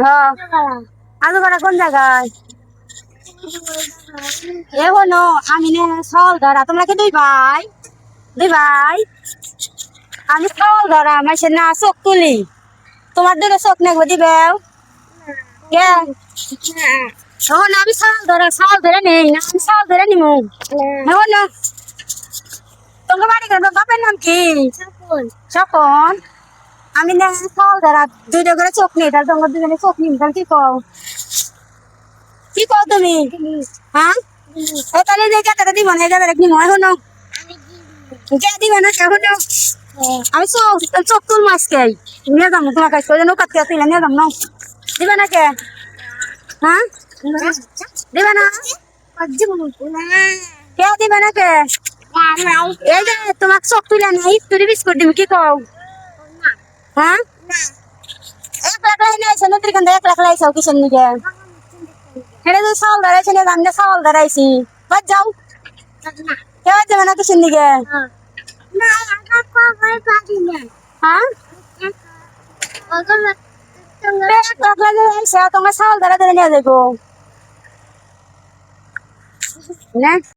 হ্যাঁ। আলু কোন জায়গায়? এ হনো আমি সল ধরা। দুই ভাই? দুই ভাই? আমি সল ধরা, আমার সে না চোখ তুলি। তোমার দুটো চোখ নেগো দিবেও কে? আমি সাল ধরে সাল ধরে নেই না, আমি সাল ধরে নিমু। এখন না তোমার বাড়ি বাপের নাম কি? স্বপন? আমি না ধরা দুইটা করে চোখ নেই, তাহলে তোমার দুজনে চোখ নিম তাহলে কি কও? কি কও তুমি? হ্যাঁ? ও তাহলে যে গাটাটা দিব না এই এখন কে দিবে না এখন আমি চোখ চোখ তুল মাছকে নিয়ে যাব তোমার কাছে ওই নৌকাত কে তুলে নিয়ে না। দিবে না কে? হ্যাঁ? দিবে না? কে দিবে না কে? এই যে তোমার চোখ তুলে নাই তুই বিস্কুট দিবি, কি কও? হ্যাঁ? এক লাখ লাই নাইছে নদীর কান্দে এক লাখ লাইছে কিসের নিকে হেড়ে চাউল ধরাইছে। না আমি চাউল ধরাইছি না কিসের নিকে হ্যাঁ? এক লাখ তোমার চাউল ধরা ধরে নিয়ে